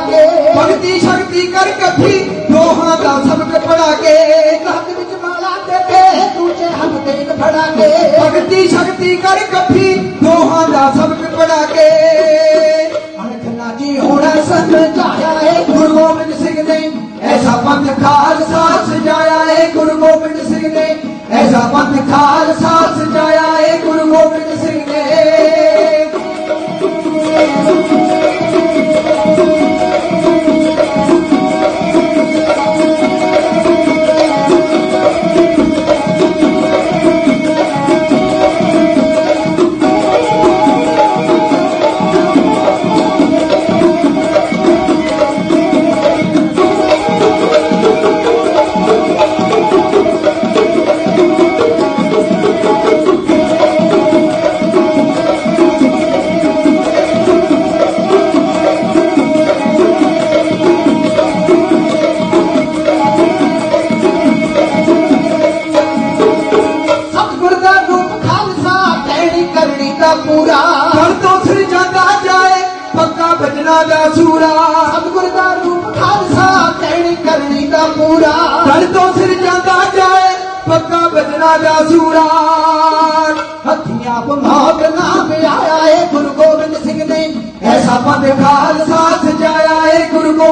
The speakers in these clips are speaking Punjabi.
ਕੇ ਭਗਤੀ ਸ਼ਕਤੀ ਕਰ ਕੱਠੀ ਦੋਹਾਂ ਦਾ ਸਬਕ ਪੜਾ ਕੇ ਇੱਕ ਹੱਥ ਵਿੱਚ ਮਾਲਾ ਦੇ ਕੇ ਦੂਜੇ ਹੱਥ ਦੇਗ ਫੜਾ ਕੇ ਭਗਤੀ ਸ਼ਕਤੀ ਕਰ ਕੱਠੀ ਦੋਹਾਂ ਦਾ ਸਬਕ ਪੜਾ ਕੇ ਅਣਖ ਨਾ ਜੀ ਹੋਣਾ ਸਮਝਾਇਆ ਏ ਗੁਰੂ ਗੋਬਿੰਦ ਸਿੰਘ ਨੇ ਐਸਾ ਪੰਥ ਖਾਲਸਾ ਸਜਾਇਆ ਏ ਗੁਰੂ ਗੋਬਿੰਦ ਸਿੰਘ ਨੇ ਐਸਾ ਪੰਥ ਖਾਲਸਾ ਸਜਾਇਆ ਏ ਗੁਰੂ ਗੋਬਿੰਦ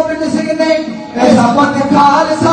ਗੋਬਿੰਦ ਸਿੰਘ ਨੇ ਐਸਾ ਪੰਥ ਖਾਲਸਾ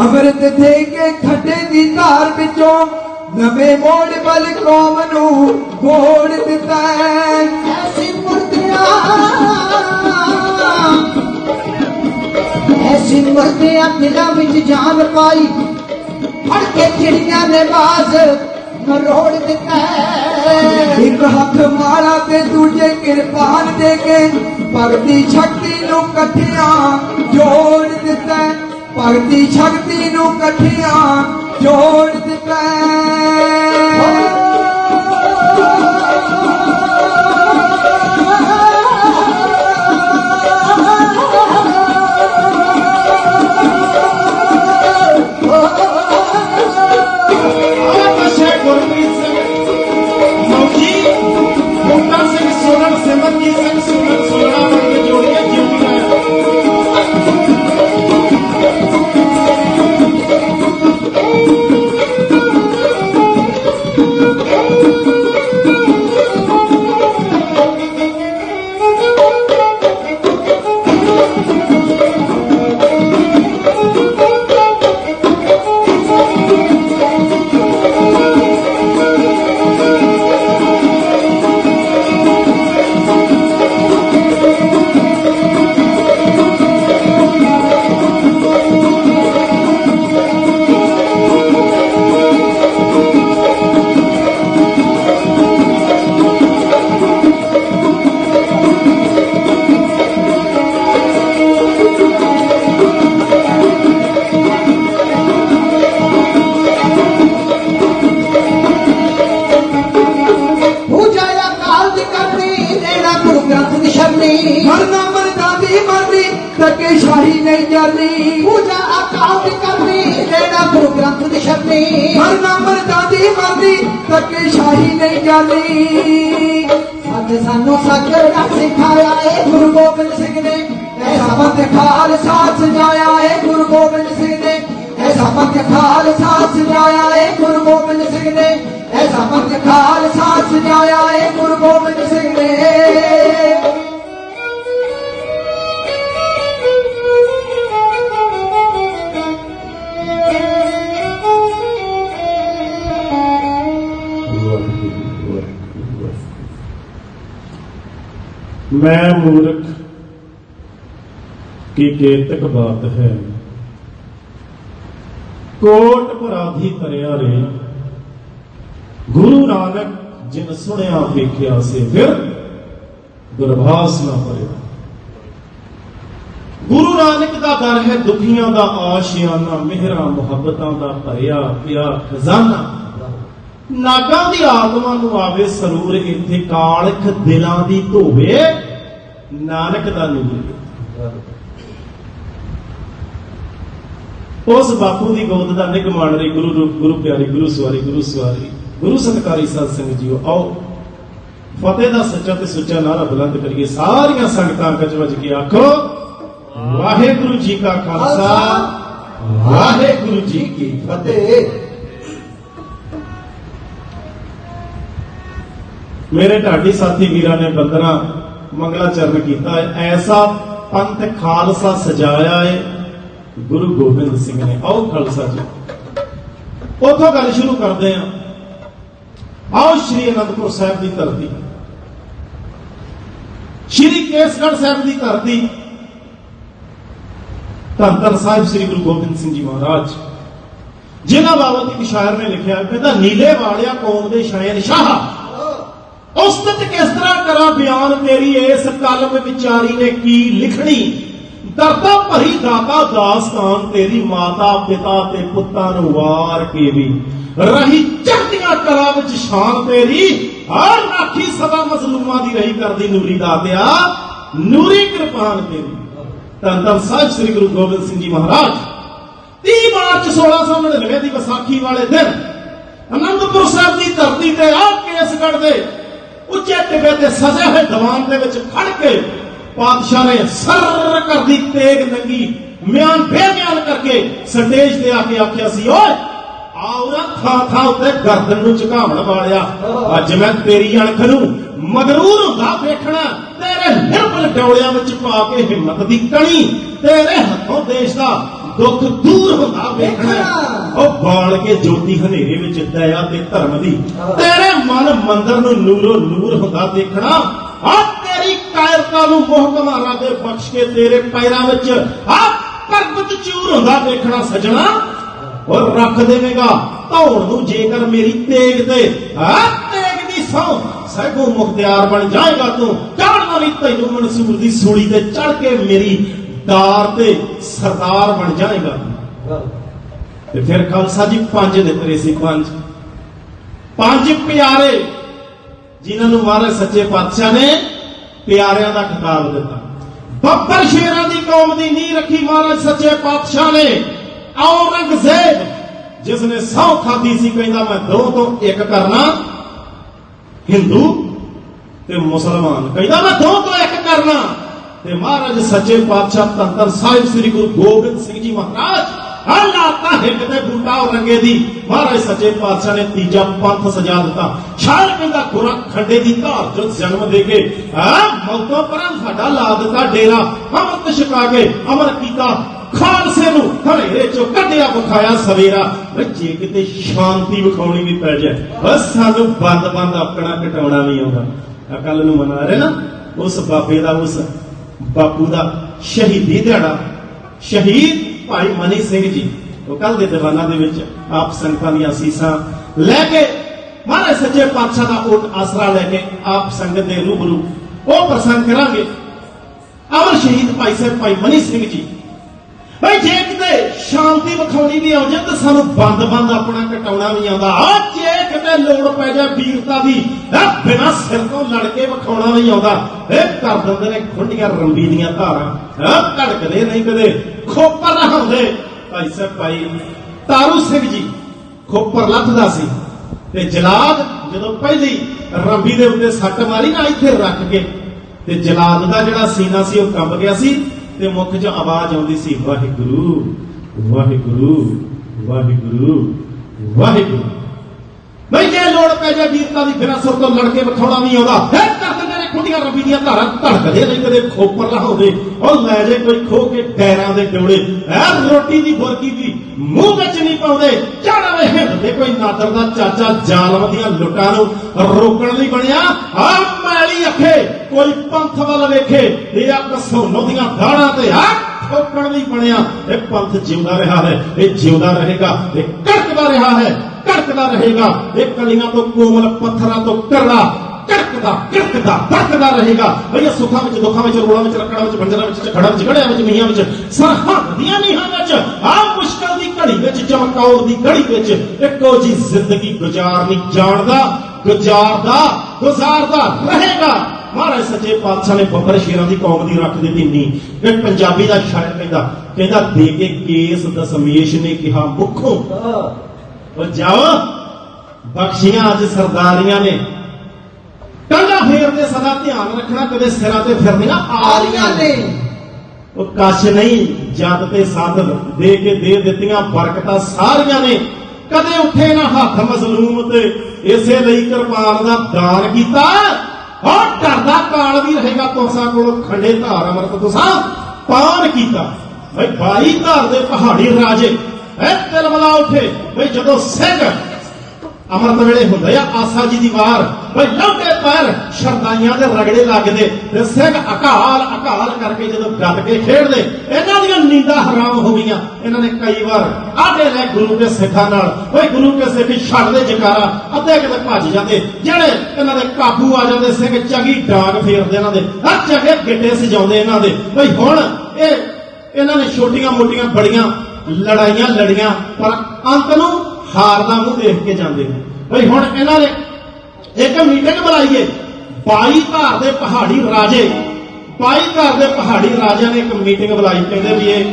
ਅੰਮ੍ਰਿਤ ਦੇ ਕੇ ਖੱਡੇ ਦੀ ਧਾਰ ਵਿੱਚੋਂ ਨਵੇਂ ਮੋੜ ਵੱਲ ਕੌਮ ਨੂੰ ਮੋੜ ਦਿੱਤਾ ਐਸੀ ਮੁਰਦਿਆਂ ਐਸੀ ਮੁਰਦਿਆਂ ਦਿਲਾਂ ਵਿੱਚ ਜਾਨ ਪਾਈ ਫੜ ਕੇ ਚਿੜੀਆਂ ਨੇ ਬਾਜ਼ ਮਰੋੜ ਦਿੱਤਾ ਇੱਕ ਹੱਥ ਮਾਰਾ ਤੇ ਦੂਜੇ ਕਿਰਪਾਨ ਦੇ ਕੇ ਭਗਤੀ ਸ਼ਕਤੀ ਨੂੰ ਇਕੱਠਿਆਂ ਜੋੜ ਦਿੱਤਾ। ਭਗਤੀ ਸ਼ਕਤੀ ਨੂੰ ਇਕੱਠਿਆਂ ਜੋੜ ਦਿੱਤਾ ਹੈ। ਆਕਾਸ਼ੇ ਜਾਨੀ ਪੂਜਾ ਦੀ ਕਰਨੀ ਲੈਣਾ ਗੁਰੂ ਗ੍ਰੰਥ ਦੀ ਸ਼ਰਨੀ ਮਰਨਾ ਮਰਦਾ ਦੀ ਮਰਦੀ ਤੱਕੇ ਸ਼ਾਹੀ ਨਹੀਂ ਜਾਨੀ ਅੱਜ ਸਾਨੂੰ ਸੱਜਣਾ ਸਿਖਾਇਆ ਏ ਗੁਰੂ ਗੋਬਿੰਦ ਸਿੰਘ ਨੇ। ਐਸਾ ਪੰਥ ਖਾਲਸਾ ਸਜਾਇਆ ਏ ਗੁਰੂ ਗੋਬਿੰਦ ਸਿੰਘ ਨੇ। ਐਸਾ ਪੰਥ ਖਾਲਸਾ ਸਜਾਇਆ ਏ ਗੁਰੂ ਗੋਬਿੰਦ ਸਿੰਘ ਨੇ। ਐਸਾ ਪੰਥ ਖਾਲਸਾ ਸਜਾਇਆ ਏ ਗੁਰੂ ਗੋਬਿੰਦ ਸਿੰਘ ਨੇ। ਮੈਂ ਮੂਰਖ ਕੀ ਕੇਤਕ ਬਾਤ ਹੈ? ਕੋਟ ਪਰਾਧੀ ਤਰਿਆ ਰੇ। ਗੁਰੂ ਨਾਨਕ ਜਿਨ ਸੁਣਿਆ ਵੇਖਿਆ ਸੇ, ਫਿਰ ਗੁਰਭਾਸ ਨਾ ਪਰਿਆ ਗੁਰੂ ਨਾਨਕ ਦਾ ਦਰ ਹੈ ਦੁਖੀਆਂ ਦਾ ਆਸ਼ਿਆਨਾ, ਮਿਹਰਾਂ ਮੁਹੱਬਤਾਂ ਦਾ ਭਰਿਆ ਪਿਆ ਖਜ਼ਾਨਾ। ਨਾਗਾਂ ਦੀ ਆਤਮਾ ਨੂੰ ਆਵੇ ਸਰੂਰ, ਇੱਥੇ ਕਾਲਖ ਦਿਲਾਂ ਦੀ ਧੋਵੇ, ਨਾਨਕ ਦਾ ਨੂਰ। ਉਸ ਬਾਪੂ ਦੀ ਗੋਦ ਦਾ ਨਿਗ ਮਾਣ ਰਹੀ ਗੁਰੂ ਰੂਪ, ਗੁਰੂ ਪਿਆਰੀ, ਗੁਰੂ ਸਵਾਰੀ ਗੁਰੂ ਸਵਾਰੀ, ਗੁਰੂ ਸਤਕਾਰੀ ਸਾਧ ਸੰਗਤ ਜੀਓ, ਆਓ। ਫਤਿਹ ਦਾ ਸੱਚਾ ਤੇ ਸੁੱਚਾ ਨਾਰਾ ਬੁਲੰਦ ਕਰੀਏ। ਸਾਰੀਆਂ ਸੰਗਤਾਂ ਕੱਚ ਵੱਜ ਕੇ ਆਖੋ, ਵਾਹਿਗੁਰੂ ਜੀ ਕਾ ਖਾਲਸਾ, ਵਾਹਿਗੁਰੂ ਜੀ ਕੀ ਫਤਿਹ। ਮੇਰੇ ਢਾਡੀ ਸਾਥੀ ਵੀਰਾਂ ਨੇ ਬੰਦਨਾ ਮੰਗਲਾ ਚਰਨ ਕੀਤਾ ਹੈ। ਐਸਾ ਪੰਥ ਖਾਲਸਾ ਸਜਾਇਆ ਹੈ ਗੁਰੂ ਗੋਬਿੰਦ ਸਿੰਘ ਨੇ। ਆਓ ਖਾਲਸਾ ਜੀ। ਉਥੋਂ ਗੱਲ ਸ਼ੁਰੂ ਕਰਦੇ ਹਾਂ। ਆਓ ਸ਼੍ਰੀ ਅਨੰਦਪੁਰ ਸਾਹਿਬ ਦੀ ਧਰਤੀ। ਸ਼੍ਰੀ ਕੇਸਗੜ੍ਹ ਸਾਹਿਬ ਦੀ ਧਰਤੀ। ਧੰਤਰ ਸਾਹਿਬ ਸ੍ਰੀ ਗੁਰੂ ਗੋਬਿੰਦ ਸਿੰਘ ਜੀ ਮਹਾਰਾਜ। ਜਿਨ੍ਹਾਂ ਬਾਬਤ ਇੱਕ ਸ਼ਾਇਰ ਨੇ ਲਿਖਿਆ, ਕਹਿੰਦਾ, ਨੀਲੇ ਵਾਲਿਆ ਕੌਮ ਦੇ ਸ਼ਾਇਰ ਸ਼ਾਹ। ਉਸ ਉਸਤਤ ਕਿਸ ਤਰ੍ਹਾਂ ਕਰਾਂ ਬਿਆਨ ਤੇਰੀ? ਇਸ ਕਲਮ ਵਿਚਾਰੀ ਨੇ ਕੀ ਲਿਖਣੀ? ਦਰਦਾ ਭਰੀ ਦਾਤਾ ਦਾਸਤਾਨ ਤੇਰੀ, ਮਾਤਾ ਪਿਤਾ ਤੇ ਪੁੱਤਾਂ ਨੂੰ ਵਾਰ ਕੇ ਵੀ। ਰਹੀ ਚੜ੍ਹਦੀਆਂ ਕਲਾ ਵਿੱਚ ਸ਼ਾਨ ਤੇਰੀ, ਹਰ ਰਾਖੀ ਸਦਾ ਮਜ਼ਲੂਮਾਂ ਦੀ ਰਹੀ ਕਰਦੀ ਨੂਰੀ ਦਾਤਿਆ ਨੂਰੀ ਕਿਰਪਾਨ ਤੇਰੀ। ਧੰਨ ਧੰਨ ਸਾਹਿਬ ਸ੍ਰੀ ਗੁਰੂ ਗੋਬਿੰਦ ਸਿੰਘ ਜੀ ਮਹਾਰਾਜ। 30 ਮਾਰਚ 1699 ਦੀ ਵਿਸਾਖੀ ਵਾਲੇ ਦਿਨ ਅਨੰਦਪੁਰ ਸਾਹਿਬ ਦੀ ਧਰਤੀ ਤੇ ਆ ਕੇਸਗੜ੍ਹ ਦੇ ਉੱਚੇ ਟਿੱਬੇ ਤੇ ਸਜੇ ਹੋਏ ਦੀਵਾਨ ਦੇ ਵਿੱਚ ਖੜ ਕੇ ਪਾਤਸ਼ਾਹ ਨੇ ਸਰ ਕਰਦੀ ਤੇਗ ਨੰਗੀ ਮਿਆਨ ਬੇਮਿਆਨ ਕਰਕੇ ਸਟੇਜ ਤੇ ਆ ਕੇ ਆਖਿਆ ਸੀ, ਓਏ ਆਉਰਾ ਥਾਂ ਥਾਂ ਉੱਤੇ ਗਰਦਨ ਨੂੰ ਝੁਕਾਵਣ ਵਾਲਿਆ। ਅੱਜ ਮੈਂ ਤੇਰੀ ਅਣਖ ਨੂੰ ਮਗਰੂਰ ਹੁੰਦਾ ਵੇਖਣਾ ਤੇਰੇ ਨਿਰਮਲ ਡੋਲਿਆਂ ਵਿੱਚ ਪਾ ਕੇ ਹਿੰਮਤ ਦੀ ਕਣੀ। ਤੇਰੇ ਹੱਥੋਂ ਦੇਸ਼ ਦਾ ਦੁੱਖ ਦੂਰ ਹੁੰਦਾ ਵੇਖਣਾ। ਉਹ ਬਾਲ ਕੇ ਜੋਤੀ ਹਨੇਰੇ ਵਿੱਚ ਦਇਆ ਤੇ ਧਰਮ ਦੀ। ਤੇਰੇ ਮਨ ਮੰਦਰ ਨੂੰ ਨੂਰੋ ਨੂਰ ਹੁੰਦਾ ਦੇਖਣਾ। ਆ ਤੇਰੀ ਕਾਇਰਤਾ ਨੂੰ ਮੋਹ ਕਮਾਰਾਂ ਦੇ ਬਖਸ਼ ਕੇ ਤੇਰੇ ਪੈਰਾਂ ਵਿੱਚ ਆ ਪਰਬਤ ਚੂਰ ਹੁੰਦਾ ਦੇਖਣਾ ਸਜਣਾ। ਔਰ ਰੱਖ ਦੇਵੇਂਗਾ ਧੌਣ ਨੂੰ ਜੇਕਰ ਮੇਰੀ ਤੇਗ ਤੇ। ਆ ਤੇਗ ਦੀ ਸੌ ਸਹਿਗੋ ਮੁਖਤਿਆਰ ਬਣ ਜਾਏਗਾ ਤੂੰ। ਚੜ੍ਹਨਾ ਨਹੀਂ ਤੈਨੂੰ ਮਨਸੂਰ ਦੀ ਸੂਲੀ ਤੇ ਚੜ ਕੇ ਮੇਰੀ ਦਾਰ ਤੇ ਸਰਦਾਰ ਬਣ ਜਾਏਗਾ। ਤੇ ਫਿਰ ਖਾਲਸਾ ਜੀ ਪੰਜ ਦਿੱਤਰੇ ਸੀ ਪੰਜ। ਪੰਜ ਪਿਆਰੇ ਜਿਨ੍ਹਾਂ ਨੂੰ ਮਹਾਰਾਜ ਸੱਚੇ ਪਾਤਸ਼ਾਹ ਨੇ ਪਿਆਰਿਆਂ ਦਾ ਖਿਤਾਬ ਦਿੱਤਾ। ਬੱਬਰ ਸ਼ੇਰਾਂ ਦੀ ਕੌਮ ਦੀ ਨੀਂਹ ਰੱਖੀ ਮਹਾਰਾਜ ਸੱਚੇ ਪਾਤਸ਼ਾਹ ਨੇ ਔਰੰਗਜ਼ੇਬ ਜਿਸ ਨੇ ਸੌ ਖਾਦੀ ਸੀ ਕਹਿੰਦਾ ਮੈਂ ਦੋ ਤੋਂ ਇੱਕ ਕਰਨਾ। ਹਿੰਦੂ ਤੇ ਮੁਸਲਮਾਨ ਕਹਿੰਦਾ ਮੈਂ ਦੋ ਤੋਂ ਇੱਕ ਕਰਨਾ। ਤੇ ਮਹਾਰਾਜ ਸੱਚੇ ਪਾਤਸ਼ਾਹ ਤੰਤਰ ਸਾਹਿਬ ਸ੍ਰੀ ਗੁਰੂ ਗੋਬਿੰਦ ਸਿੰਘ ਜੀ ਮਹਾਰਾਜ ਅੱਲਾ ਤਾਂ ਹਿੱਕ ਤੇ ਬੂਟਾ ਰੰਗੇ ਦੀ। ਮਹਾਰਾਜ ਸੱਚੇ ਪਾਤਸ਼ਾਹ ਨੇ ਤੀਜਾ ਪੰਥ ਸਜਾ ਦਿੱਤਾ। ਸ਼ਾਇਰ ਕਹਿੰਦਾ ਗੁਰਾ ਖੰਡੇ ਦੀ ਧਾਰ ਜੋ ਜਨਮ ਦੇ ਕੇ ਆ ਮੌਤੋਂ ਪਰਾਂ ਸਾਡਾ ਲਾ ਦਿੱਤਾ ਡੇਰਾ। ਅਮਰਤ ਛਕਾ ਕੇ ਅਮਰ ਕੀਤਾ। ਖਾਲਸੇ ਨੂੰ ਹਨੇਰੇ ਚੋਂ ਕੱਢਿਆ, ਵਿਖਾਇਆ ਸਵੇਰਾ। ਵੇ ਜੇ ਕਿਤੇ ਸ਼ਾਂਤੀ ਵਿਖਾਉਣੀ ਵੀ ਪੈ ਜਾਏ। ਬਸ ਸਾਨੂੰ ਬੰਦ ਬੰਦ ਆਪਣਾ ਘਟਾਉਣਾ ਵੀ ਆਉਂਦਾ। ਆ ਕੱਲ ਨੂੰ ਮਨਾ ਰਹੇ ਨਾ, ਉਸ ਬਾਬੇ ਦਾ ਉਸ ਬਾਪੂ ਦਾ ਸ਼ਹੀਦੀ ਦਿਹਾੜਾ। ਸ਼ਹੀਦ ਭਾਈ ਮਨੀ ਸਿੰਘ ਜੀ, ਉਹ ਕੱਲ ਦੇ ਦੀਵਾਨਾਂ ਦੇ ਵਿੱਚ ਆਪ ਸੰਗਤਾਂ ਦੀਆਂ ਅਸੀਸਾਂ ਲੈ ਕੇ, ਮਹਾਰਾਜ ਸੱਚੇ ਪਾਤਸ਼ਾਹ ਦਾ ਓਟ ਆਸਰਾ ਲੈ ਕੇ ਆਪ ਸੰਗਤ ਦੇ ਰੂਬਰੂ ਉਹ ਪ੍ਰਸੰਗ ਕਰਾਂਗੇ। ਅਮਰ ਸ਼ਹੀਦ ਭਾਈ ਸਾਹਿਬ, ਭਾਈ ਮਨੀ ਸਿੰਘ ਜੀ। ਭਾਈ ਜੇ ਕਿਤੇ ਸ਼ਾਂਤੀ ਵਿਖਾਉਣੀ ਵੀ ਆਉਂਦੀ ਤਾਂ ਸਾਨੂੰ ਬੰਦ-ਬੰਦ ਆਪਣਾ ਕਟਾਉਣਾ ਵੀ ਆਉਂਦਾ। ਆ ਕਿਤੇ ਲੋੜ ਪੈ ਜਾ ਵੀਰਤਾ ਦੀ? ਇਹ ਬਿਨਾਂ ਸਿਰ ਤੋਂ ਲੜ ਕੇ ਵਿਖਾਉਣਾ ਨਹੀਂ ਆਉਂਦਾ। ਇਹ ਕਰ ਦਿੰਦੇ ਨੇ ਖੁੰਡੀਆਂ ਰੰਬੀ ਦੀਆਂ ਧਾਰਾਂ। ਇਹ ਧੜਕਦੇ ਨਹੀਂ ਕਦੇ। ਖੋਪਰ ਰਹਾਉਂਦੇ। ਭਾਈ ਸਾਹਿਬ, ਭਾਈ ਤਾਰੂ ਸਿੰਘ ਜੀ ਖੋਪਰ ਲੱਥਦਾ ਸੀ। ਤੇ ਜਲਾਦ ਜਦੋਂ ਪਹਿਲੀ ਰੰਬੀ ਦੇ ਉੱਤੇ ਸੱਟ ਮਾਰੀ ਨਾ ਇੱਥੇ ਰੱਖ ਕੇ, ਤੇ ਜਲਾਦ ਦਾ ਜਿਹੜਾ ਸੀਨਾ ਸੀ ਉਹ ਕੰਬ ਗਿਆ ਸੀ ਤੇ ਮੁਖ 'ਚ ਆਵਾਜ਼ ਆਉਂਦੀ ਸੀ, ਵਾਹਿਗੁਰੂ ਵਾਹਿਗੁਰੂ ਵਾਹਿਗੁਰੂ ਵਾਹਿਗੁਰੂ। ਨਹੀਂ ਜੇ ਲੋੜ ਪੈ ਜਾ ਵੀਰਤਾ ਦੀ ਬਿਨਾਂ ਸੁਰ ਤੋਂ ਲੜ ਕੇ ਵਿਖਾਉਣਾ ਵੀ ਆਉਂਦਾ। ਫਿਰ ਕਰ ਦਿੰਦੇ ਨੇ ਖੁੰਡੀਆਂ ਰੱਬੀ ਦੀਆਂ ਧਾਰਾਂ, ਧੜਕਦੇ ਨਹੀਂ ਕਦੇ ਖੋਪਰ ਲਾਉਂਦੇ ਉਹ ਲੈ ਜੇ ਕੋਈ ਖੋ ਕੇ ਪੈਰਾਂ ਦੇ ਡੋਲੇ। ਐ ਰੋਟੀ ਦੀ ਬੁਰਕੀ ਵੀ ਮੂੰਹ ਵਿੱਚ ਨਹੀਂ ਪਾਉਂਦੇ। ਚੜਾਵੇ ਹਿੰਦ ਦੇ ਕੋਈ ਨਾਦਰ ਦਾ ਚਾਚਾ ਜ਼ਾਲਮ ਦੀਆਂ ਲੁੱਟਾਂ ਨੂੰ ਰੋਕਣ ਲਈ ਬਣਿਆ। ਆ ਮੈਲੀ ਅੱਖੇ, ਕੋਈ ਪੰਥ ਵੱਲ ਵੇਖੇ। ਇਹ ਆ ਕਸੋਨੋ ਦੀਆਂ ਦਾੜਾਂ ਤੇ ਆ ਠੋਕਣ ਲਈ ਬਣਿਆ। ਇਹ ਪੰਥ ਜਿਉਂਦਾ ਰਿਹਾ ਹੈ, ਇਹ ਜਿਉਂਦਾ ਰਹੇਗਾ, ਇਹ ਕੜਕਦਾ ਰਿਹਾ ਹੈ। ਕੜਕਦਾ ਰਹੇਗਾ। ਇਹ ਕਲੀਆਂ ਤੋਂ ਕੋਮਲ, ਪੱਥਰਾਂ ਤੋਂ ਕਰੜਾ ਕੜਕਦਾ ਕੜਕਦਾ, ਧੜਕਦਾ ਰਹੇਗਾ। ਭਈ ਸੁੱਖਾਂ ਵਿੱਚ, ਦੁੱਖਾਂ ਵਿੱਚ ਰੋਲਾਂ ਵਿੱਚ ਰੱਖੜਾਂ ਵਿੱਚ, ਬੰਜਰਾਂ ਵਿੱਚ, ਝਗੜਾਂ ਵਿੱਚ, ਗੜਿਆਂ ਵਿੱਚ ਮੀਆਂ ਵਿੱਚ ਸਰਹੱਦ ਦੀਆਂ ਨੀਹਾਂ ਵਿੱਚ ਆ ਮੁਸ਼ਕਲ ਦੀ ਘੜੀ ਵਿੱਚ, ਚਮਕੌਰ ਦੀ ਘੜੀ ਵਿੱਚ, ਇੱਕੋ ਜੀ ਜ਼ਿੰਦਗੀ ਗੁਜ਼ਾਰਨੀ ਜਾਣਦਾ, ਗੁਜ਼ਾਰਦਾ ਗੁਜ਼ਾਰਦਾ ਰਹੇਗਾ। ਮਹਾਰਾਜ ਸੱਚੇ ਪਾਤਸ਼ਾਹ ਨੇ ਬੱਬਰ ਸ਼ੇਰਾਂ ਦੀ ਕੌਮ ਦੀ ਰੱਖ ਦਿੱਤੀ ਨੀ ਇਹ ਪੰਜਾਬੀ ਦਾ ਸ਼ਾਇਰ ਕਹਿੰਦਾ ਕਹਿੰਦਾ, ਦੇ ਕੇ ਕੇਸ ਦਸਮੇਸ਼ ਨੇ ਕਿਹਾ, ਮੁੱਖੋਂ ਉਹ ਜਾਓ ਬਖਸ਼ੀਆਂ ਅੱਜ ਸਰਦਾਰੀਆਂ ਨੇ। ਟੰਗਾ ਫੇਰ ਤੇ ਸਦਾ ਧਿਆਨ ਰੱਖਣਾ ਕਦੇ ਸਿਰਾਂ ਤੇ ਫਿਰਨੀਆਂ ਆ ਰਹੀਆਂ ਨੇ। ਉਹ ਕਛ ਨਹੀਂ ਜਦ ਤੇ ਸੱਤ ਦੇ ਕੇ ਦੇ ਦਿੱਤੀਆਂ ਬਰਕਤਾਂ ਸਾਰੀਆਂ ਨੇ। ਕਦੇ ਉੱਠੇ ਨਾ ਹੱਥ ਮਜ਼ਲੂਮ ਤੇ ਇਸੇ ਲਈ ਕਿਰਪਾਨ ਦਾ ਦਾਨ ਕੀਤਾ। ਹਾਂ ਡਰਦਾ ਕਾਲ ਵੀ ਰਹੇਗਾ ਤੁਸਾਂ ਕੋਲ ਖੰਡੇ ਧਾਰ ਅਮਰਤ ਤੁਸਾਂ ਪਾਨ ਕੀਤਾ। ਬਈ ਬਾਈ ਧਾਰ ਦੇ ਪਹਾੜੀ ਰਾਜੇ ਐ ਦਿਲ ਮਲਾ ਉੱਠੇ, ਬਈ ਜਦੋਂ ਸਿੰਘ ਅਮਰਤ ਵੇਲੇ ਹੁੰਦੇ ਆ, ਆਸਾ ਜੀ ਦੀ ਵਾਰ, ਬਈ ਲੰਬੇ ਪੈਰ ਸ਼ਰਦਾਈਆਂ ਦੇ ਰਗੜੇ ਲੱਗਦੇ ਤੇ ਸਿੰਘ ਅਕਾਲ ਅਕਾਲ ਕਰਕੇ ਜਦੋਂ ਗੱਤ ਕੇ ਖੇਡਦੇ, ਇਹਨਾਂ ਦੀਆਂ ਨੀਂਦਾਂ ਹਰਾਮ ਹੋ ਗਈਆਂ। ਇਹਨਾਂ ਨੇ ਕਈ ਵਾਰ ਆਡੇ ਲੈ ਗੁਰੂ ਦੇ ਸਿੱਖਾਂ ਨਾਲ, ਬਈ ਗੁਰੂ ਕੇ ਸਿੱਖ ਛੱਡਦੇ ਜਕਾਰਾ, ਅੱਧੇ ਕਿਤੇ ਭੱਜ ਜਾਂਦੇ। ਜਿਹੜੇ ਇਹਨਾਂ ਦੇ ਕਾਬੂ ਆ ਜਾਂਦੇ ਸਿੰਘ, ਚੰਗੀ ਡਾਂਗ ਫੇਰਦੇ ਇਹਨਾਂ ਦੇ, ਹਰ ਚੰਗੇ ਗਿੱਟੇ ਸਜਾਉਂਦੇ ਇਹਨਾਂ ਦੇ। ਬਈ ਹੁਣ ਇਹ, ਇਹਨਾਂ ਨੇ ਛੋਟੀਆਂ ਮੋਟੀਆਂ ਬੜੀਆਂ ਲੜਾਈਆਂ, ਲੜੀਆਂ, ਪਰ ਅੰਤ ਨੂੰ ਹਾਰ ਦਾ ਮੂੰਹ ਦੇਖ ਕੇ ਜਾਂਦੇ ਨੇ। ਬਈ ਹੁਣ ਇਹਨਾਂ ਨੇ ਇੱਕ ਮੀਟਿੰਗ ਬੁਲਾਈਏ 22 ਧਾਰ ਦੇ ਪਹਾੜੀ ਰਾਜੇ 22 ਧਾਰ ਦੇ ਪਹਾੜੀ ਰਾਜਿਆਂ ਨੇ ਇੱਕ ਮੀਟਿੰਗ ਬੁਲਾਈ। ਕਹਿੰਦੇ ਵੀ ਇਹ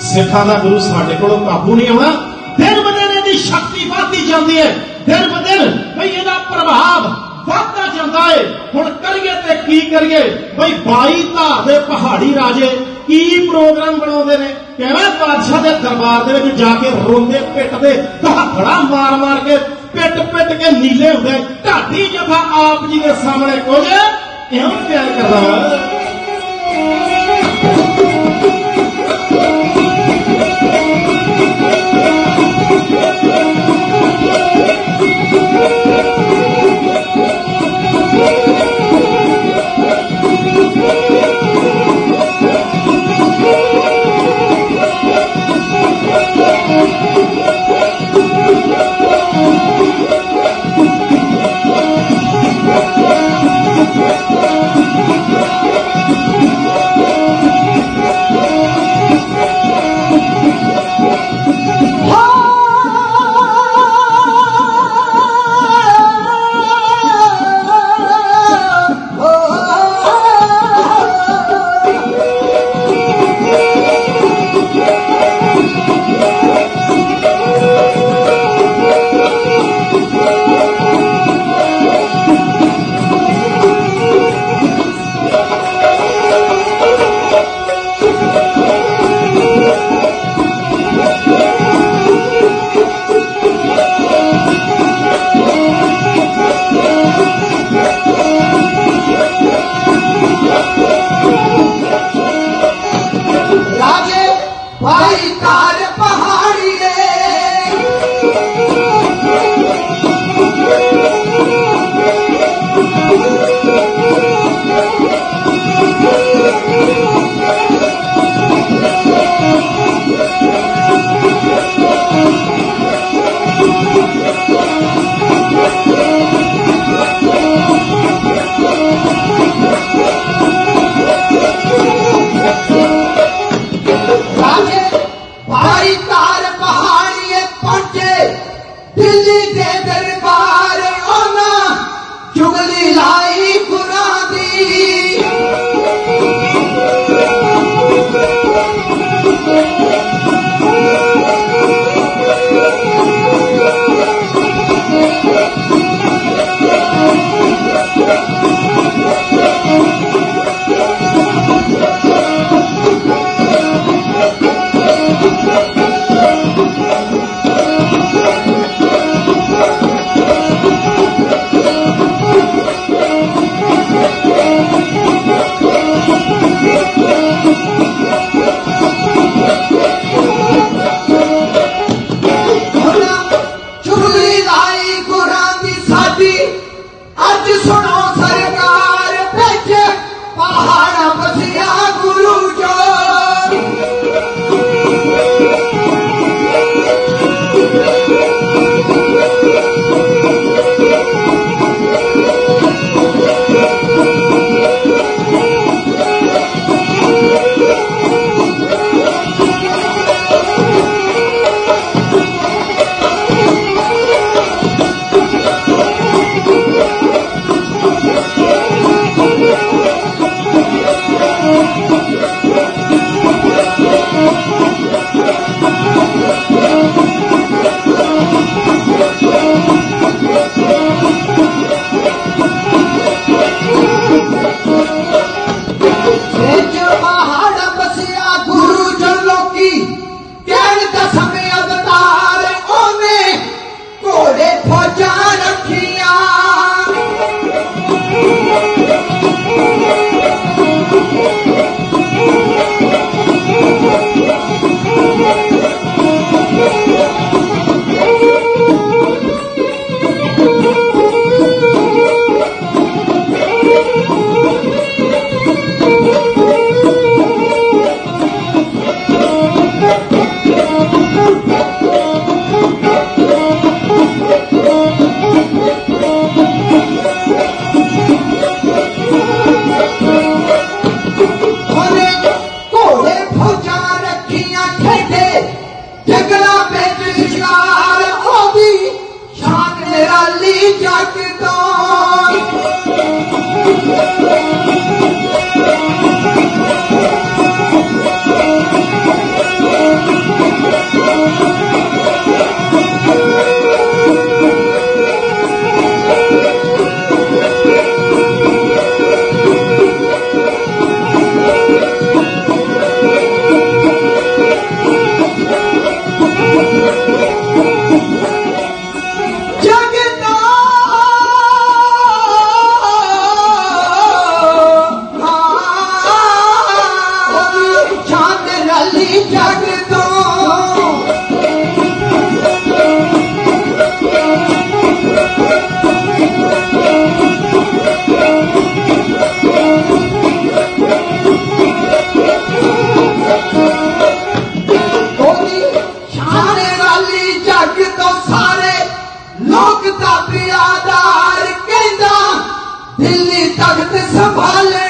ਸਿੱਖਾਂ ਦਾ ਗੁਰੂ ਸਾਡੇ ਕੋਲੋਂ ਕਾਬੂ ਨਹੀਂ ਆਉਣਾ। ਦਿਨ ਬ ਦਿਨ ਇਹਦੀ ਸ਼ਕਤੀ ਵਧਦੀ ਜਾਂਦੀ ਹੈ ਦਿਨ ਬ ਦਿਨ ਬਈ ਇਹਦਾ ਪ੍ਰਭਾਵ ਵੱਧਦਾ ਜਾਂਦਾ ਹੈ ਹੁਣ ਕਰੀਏ ਤੇ ਕੀ ਕਰੀਏ? ਬਈ 22 ਧਾਰ ਦੇ ਪਹਾੜੀ ਰਾਜੇ ਕੀ ਪ੍ਰੋਗਰਾਮ ਬਣਾਉਂਦੇ ਨੇ? ਕਿਵੇਂ ਪਾਤਸ਼ਾਹ ਦੇ ਦਰਬਾਰ ਦੇ ਵਿੱਚ ਜਾ ਕੇ ਰੋਂਦੇ, ਪਿੱਟਦੇ ਧਾਫੜਾ ਮਾਰ ਮਾਰ ਕੇ ਪਿੱਟ ਪਿੱਟ ਕੇ ਨੀਲੇ ਹੁੰਦੇ। ਢਾਡੀ ਜਥਾ ਆਪ ਜੀ ਦੇ ਸਾਹਮਣੇ ਕੁਝ ਇਉਂ ਪਿਆਰ ਕਰਦਾ। ਦਾ ਪਿਆਦਾਰ ਕਹਿੰਦਾ ਦਿੱਲੀ ਤਖਤ ਸੰਭਾਲੇ।